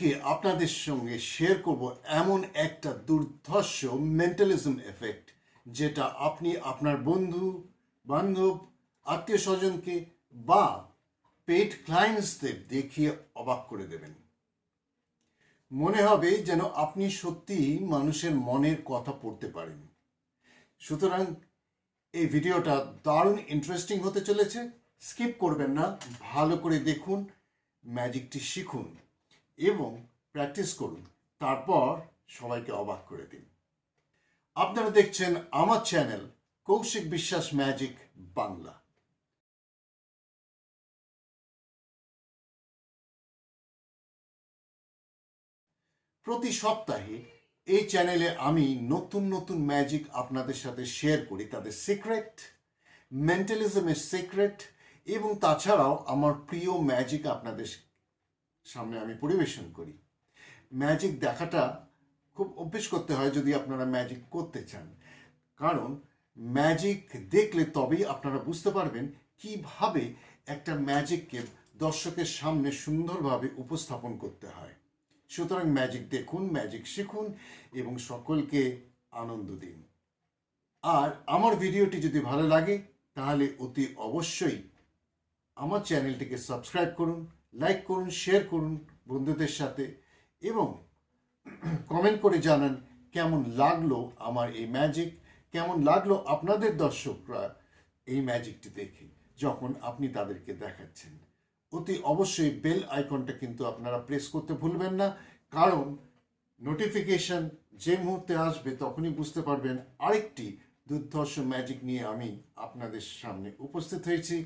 আজকে আপনাদের সঙ্গে শেয়ার করব এমন একটা দুর্ধর্ষ মেন্টালিজম এফেক্ট যেটা আপনি আপনার বন্ধু, বান্ধব আত্মীয় স্বজনকে বা পেড ক্লায়েন্টসদের দেখিয়ে অবাক করে দেবেন। মনে হবে যেন আপনি সত্যিই মানুষের মনের কথা পড়তে পারেন। সুতরাং এই ভিডিওটা দারুণ ইন্টারেস্টিং হতে চলেছে। স্কিপ করবেন না, ভালো করে দেখুন ম্যাজিকটি শিখুন। এবং প্র্যাকটিস করুন। তারপর সবাইকে অবাক করে দিন। আপনারা দেখছেন আমার চ্যানেল কৌশিক বিশ্বাস ম্যাজিক বাংলা। প্রতি সপ্তাহে এই চ্যানেলে আমি নতুন নতুন ম্যাজিক আপনাদের সাথে শেয়ার করি, তাদের সিক্রেট, মেন্টালিজমের সিক্রেট এবং তাছাড়াও আমার প্রিয় ম্যাজিক আপনাদের সামনে আমি পরিবেশন করি। ম্যাজিক দেখাটা খুব অভ্যেস করতে হয় যদি আপনারা ম্যাজিক করতে চান। কারণ ম্যাজিক দেখলে তবেই আপনারা বুঝতে পারবেন কীভাবে একটা ম্যাজিককে দর্শকের সামনে সুন্দরভাবে উপস্থাপন করতে হয়। সুতরাং ম্যাজিক দেখুন ম্যাজিক শিখুন এবং সকলকে আনন্দ দিন। আর আমার ভিডিওটি যদি ভালো লাগে তাহলে অতি অবশ্যই আমার চ্যানেলটিকে সাবস্ক্রাইব করুন। লাইক করুন শেয়ার করুন বন্ধুদের সাথে এবং কমেন্ট করে জানান কেমন লাগল আমার এই ম্যাজিক কেমন লাগল আপনাদের দর্শকরা এই ম্যাজিকটি দেখে যখন আপনি তাদেরকে দেখাচ্ছেন। অতি অবশ্যই বেল আইকনটা কিন্তু আপনারা প্রেস করতে ভুলবেন না, কারণ নোটিফিকেশন যে মুহূর্তে আসবে তখনই বুঝতে পারবেন আরেকটি দুর্ধর্ষ ম্যাজিক নিয়ে আমি আপনাদের সামনে উপস্থিত হয়েছি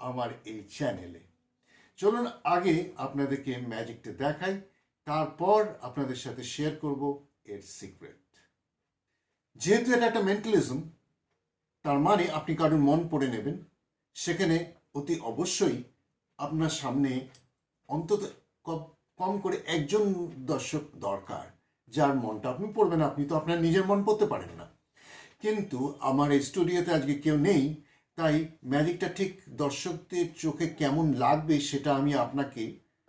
আমার এই চ্যানেলে চলুন আগে আপনাদেরকে ম্যাজিকটা দেখাই, তারপর আপনাদের সাথে শেয়ার করব এর সিক্রেট যেহেতু এটা একটা মেন্টালিজম তার মানে আপনি কারোর মন পড়ে নেবেন, সেখানে অতি অবশ্যই আপনার সামনে অন্তত কম করে একজন দর্শক দরকার, যার মনটা আপনি পড়বেন। আপনি তো আপনার নিজের মন পড়তে পারেন না। কিন্তু আমার এই স্টুডিওতে আজকে কেউ নেই তাই ম্যাজিকটা ঠিক দর্শকদের চোখে কেমন লাগবে সেটা আমি আপনাকে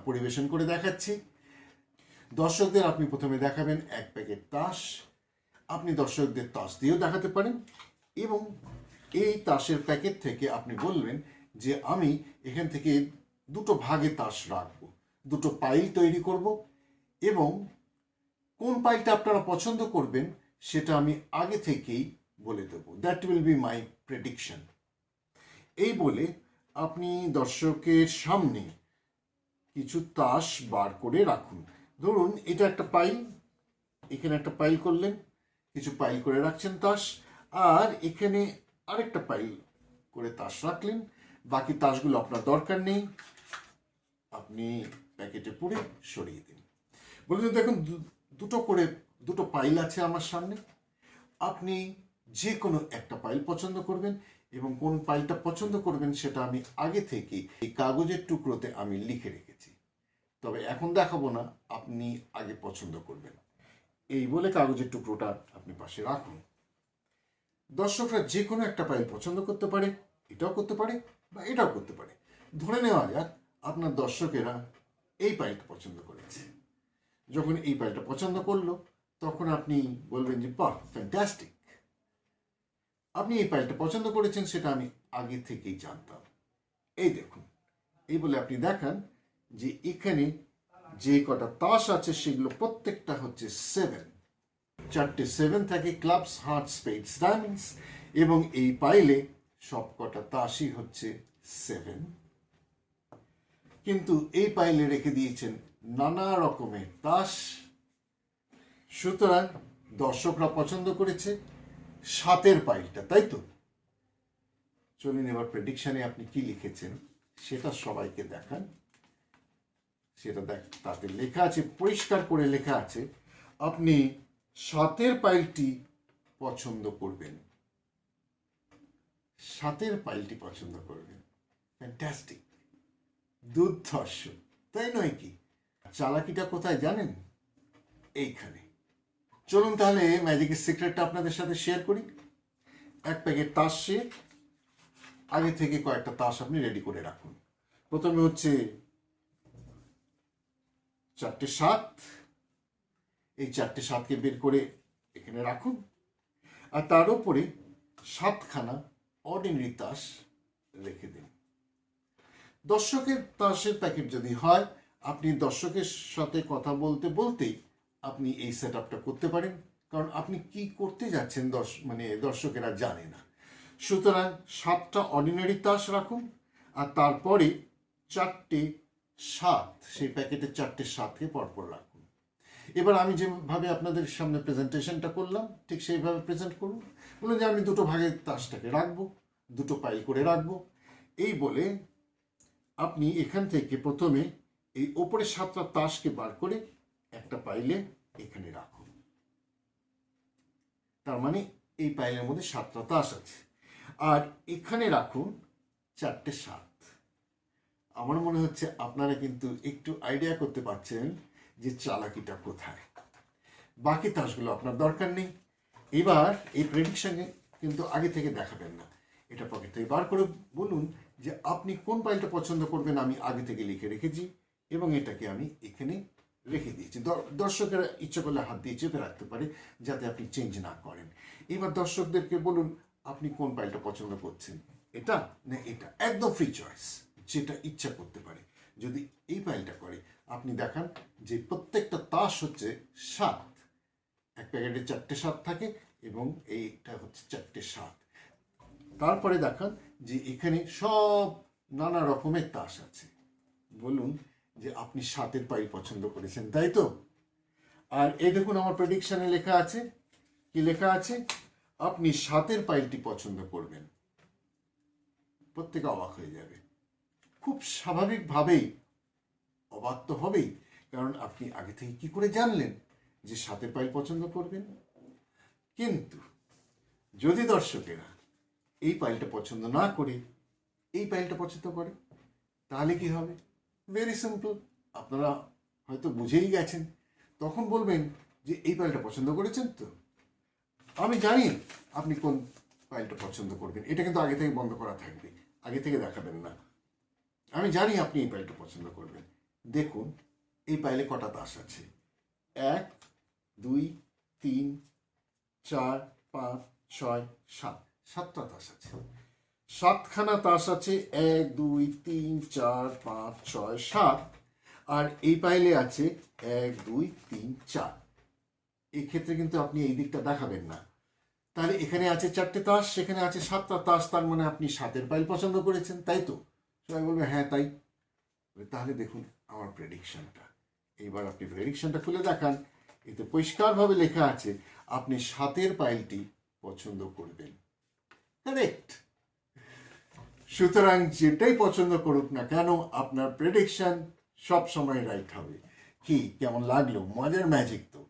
পরিবেশন করে দেখাচ্ছি। দর্শকদের আপনি প্রথমে দেখাবেন এক প্যাকেট তাস। আপনি দর্শকদের তাস দিয়েও দেখাতে পারেন এবং এই তাসের প্যাকেট থেকে আপনি বলবেন যে আমি এখান থেকে দুটো ভাগে তাস রাখব, দুটো পাইল তৈরি করব এবং কোন পাইলটা আপনারা পছন্দ করবেন সেটা আমি আগে থেকেই বলে দেবো। That will be my prediction এই বলে আপনি দর্শকের সামনে কিছু তাস বার করে রাখুন। ধরুন, এটা একটা পাইল এখানে একটা পাইল করলেন, কিছু পাইল করে রাখছেন তাস, আর এখানে আরেকটা পাইল করে তাস রাখলেন। বাকি তাসগুলো আপনার দরকার নেই, আপনি প্যাকেটে পুরে সরিয়ে দিন। বলছেন দেখুন দুটো করে, দুটো পাইল আছে আমার সামনে। আপনি যে কোনো একটা পাইল পছন্দ করবেন। এবং কোন পাইলটা পছন্দ করবেন সেটা আমি আগে থেকে এই কাগজের টুকরোতে আমি লিখে রেখেছি। তবে এখন দেখাবো না, আপনি আগে পছন্দ করবেন। এই বলে কাগজের টুকরোটা আপনি পাশে রাখুন। দর্শকরা যে কোনো একটা পাইল পছন্দ করতে পারে, এটাও করতে পারে বা এটাও করতে পারে। ধরে নেওয়া যাক, আপনার দর্শকেরা এই পাইলটা পছন্দ করেছে। যখন এই পাইলটা পছন্দ করল, তখন আপনি বলবেন যে, বাহ ফ্যান্টাস্টিক আপনি এই পাইলটা পছন্দ করেছেন, সেটা আমি আগে থেকেই জানতাম। এই দেখুন, এই বলে আপনি দেখান যে এখানে যে কটা তাস আছে, সেগুলো প্রত্যেকটা হচ্ছে সেভেন চারটে সেভেন থাকে ক্লাবস হার্ট স্পেডস ডায়মন্ডস এবং এই পাইলে সব কটা তাসই হচ্ছে সেভেন কিন্তু এই পাইলে রেখে দিয়েছেন নানা রকমের তাস। সুতরাং দর্শকরা পছন্দ করেছে সাতের পাইলটা, তাই তো? চলুন এবার প্রেডিকশনে আপনি কি লিখেছেন, সেটা সবাইকে দেখান। সেটা দেখ, তাতে লেখা আছে, পরিষ্কার করে লেখা আছে, আপনি সাতের পাইলটি পছন্দ করবেন। সাতের পাইলটি পছন্দ করবেন। ফ্যান্টাস্টিক দুর্ধর্ষ, তাই নয় কি? চালাকিটা কোথায় জানেন? এইখানে। চলুন তাহলে ম্যাজিকের সিক্রেটটা আপনাদের সাথে শেয়ার করি। এক প্যাকেট তাস সে আগে থেকে কয়েকটা তাস আপনি রেডি করে রাখুন। প্রথমে হচ্ছে চারটে সাত। এই চারটে সাতকে বের করে এখানে রাখুন। আর তার উপরে সাতখানা অর্ডিনারি তাস রেখে দিন। দর্শকের তাসের প্যাকেট যদি হয়, আপনি দর্শকের সাথে কথা বলতে বলতেই আপনি এই সেট আপটা করতে পারেন। কারণ আপনি কি করতে যাচ্ছেন দর্শ মানে দর্শকেরা জানে না। সুতরাং সাতটা অর্ডিনারি তাস রাখুন আর তারপরে চারটে সাত, সেই প্যাকেটের চারটে সাতকে পরপর রাখুন। এবার আমি যেভাবে আপনাদের সামনে প্রেজেন্টেশনটা করলাম, ঠিক সেইভাবে প্রেজেন্ট করুন। বলুন যে আমি দুটো ভাগে তাসটাকে রাখব, দুটো পাইল করে রাখব। এই বলে আপনি এখান থেকে প্রথমে এই ওপরে সাতটা তাসকে বার করে একটা পাইলে এখানে রাখুন তার মানে এই পাইলের মধ্যে সাতটা তাস আছে আর এখানে রাখুন চারটে সাত। আমার মনে হচ্ছে আপনারা কিন্তু একটু আইডিয়া করতে পারছেন যে চালাকিটা কোথায়। বাকি তাসগুলো আপনার দরকার নেই। এবার এই প্রেডিকশনে কিন্তু আগে থেকে দেখাবেন না। এটা পকেট থেকে বার করে বলুন যে আপনি কোন পাইলটা পছন্দ করবেন আমি আগে থেকে লিখে রেখেছি এবং এটাকে আমি এখানে রেখে দিয়েছি। দর্শকেরা ইচ্ছে করলে হাত দিয়ে চেপে রাখতে পারে, যাতে আপনি চেঞ্জ না করেন। এবার দর্শকদেরকে বলুন, আপনি কোন পাইলটা পছন্দ করছেন? এটা না এটা? একদম ফ্রি চয়েস যেটা ইচ্ছা করতে পারে। যদি এই পাইলটা করে, আপনি দেখান যে প্রত্যেকটা তাস হচ্ছে সাত। এক প্যাকেটে চারটে সাত থাকে এবং এইটা হচ্ছে চারটে সাত। তারপরে দেখান যে এখানে সব নানা রকমের তাস আছে। বলুন যে আপনি সাতের পাইল পছন্দ করেছেন, তাই তো? আর এই দেখুন আমার প্রেডিকশনে লেখা আছে, কি লেখা আছে? আপনি সাতের পাইলটি পছন্দ করবেন। প্রত্যেকে অবাক হয়ে যাবে। খুব স্বাভাবিকভাবেই অবাক তো হবেই, কারণ আপনি আগে থেকে কি করে জানলেন যে সাতের পাইল পছন্দ করবেন? কিন্তু যদি দর্শকেরা এই পাইলটা পছন্দ না করে, এই পাইলটা পছন্দ করে, তাহলে কি হবে? ভেরি সিম্পল আপনারা হয়তো বুঝেই গেছেন। তখন বলবেন যে, এই পাইলটা পছন্দ করেছেন তো? আমি জানি আপনি কোন পাইলটা পছন্দ করবেন। এটা কিন্তু আগে থেকে বন্ধ করা থাকবে। আগে থেকে দেখাবেন না। আমি জানি আপনি এই পাইলটা পছন্দ করবেন। দেখুন, এই পাইলে কটা তাস আছে। এক, দুই, তিন, চার, পাঁচ, ছয়, সাত। সাতটা তাস আছে। সাতখানা তাস আছে, এক, দুই, তিন, চার, পাঁচ, ছয়, সাত। আর এই পাইলে আছে এক, দুই, তিন, চার। এক্ষেত্রে কিন্তু আপনি এই দিকটা দেখাবেন না। তাহলে এখানে আছে চারটে তাস, সেখানে আছে সাতটা তাস, তার মানে আপনি সাতের পাইল পছন্দ করেছেন, তাই তো? সবাই বলবে হ্যাঁ তাই। তাহলে দেখুন আমার প্রেডিকশনটা এইবার আপনি প্রেডিকশনটা খুলে দেখান। এতে পরিষ্কারভাবে লেখা আছে, আপনি সাতের পাইলটি পছন্দ করবেন। কারেক্ট সুতরাং যেটাই পছন্দ করুক না কেন, আপনার প্রেডিকশন সব সময় রাইট হবে। কি, কেমন লাগল? মজার ম্যাজিক তো।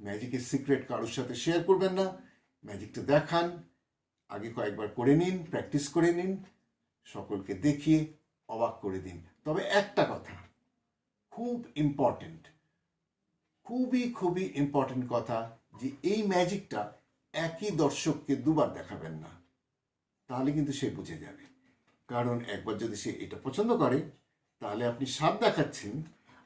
ম্যাজিকের সিক্রেট কারোর সাথে শেয়ার করবেন না। ম্যাজিকটা দেখান, আগে কয়েকবার করে নিন প্র্যাকটিস করে নিন, সকলকে দেখিয়ে অবাক করে দিন। তবে একটা কথা, খুব ইম্পর্টেন্ট খুবই খুবই ইম্পর্টেন্ট কথা যে এই ম্যাজিকটা একই দর্শককে দুবার দেখাবেন না। তাহলে কিন্তু সে বুঝে যাবে। কারণ একবার যদি সে এটা পছন্দ করে, তাহলে আপনি সাত দেখাচ্ছেন।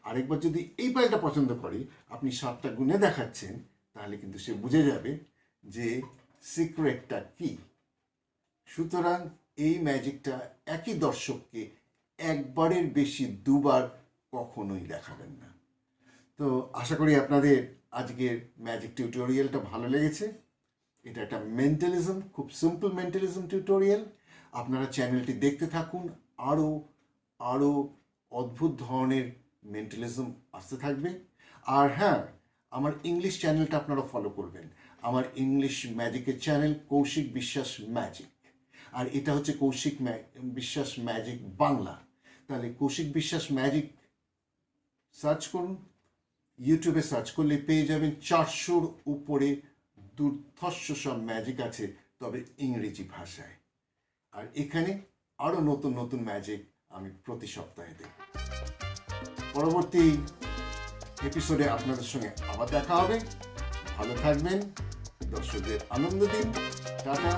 আরেকবার যদি এই পাইলটা পছন্দ করে, আপনি সাতটা গুণে দেখাচ্ছেন, তাহলে কিন্তু সে বুঝে যাবে যে সিক্রেটটা কি। সুতরাং এই ম্যাজিকটা একই দর্শককে একবারের বেশি দুবার কখনোই দেখাবেন না। তো আশা করি আপনাদের আজকের ম্যাজিক টিউটোরিয়ালটা ভালো লেগেছে। এটা একটা মেন্টালিজম, খুব সিম্পল মেন্টালিজম টিউটোরিয়াল। আপনারা চ্যানেলটি দেখতে থাকুন। আরও আরও অদ্ভুত ধরনের মেন্টালিজম আসতে থাকবে। আর হ্যাঁ আমার ইংলিশ চ্যানেলটা আপনারা ফলো করবেন। আমার ইংলিশ ম্যাজিকের চ্যানেল কৌশিক বিশ্বাস ম্যাজিক আর এটা হচ্ছে কৌশিক বিশ্বাস ম্যাজিক বাংলা তাহলে কৌশিক বিশ্বাস ম্যাজিক সার্চ করুন। ইউটিউবে সার্চ করলে পেয়ে যাবেন চারশোর উপরে দুর্ধর্ষ সব ম্যাজিক আছে, তবে ইংরেজি ভাষায়। আর এখানে আরও নতুন নতুন ম্যাজিক আমি প্রতি সপ্তাহে দেখব পরবর্তী এপিসোডে আপনাদের সঙ্গে আবার দেখা হবে। ভালো থাকবেন। দর্শকদের আনন্দ দিন। টাটা।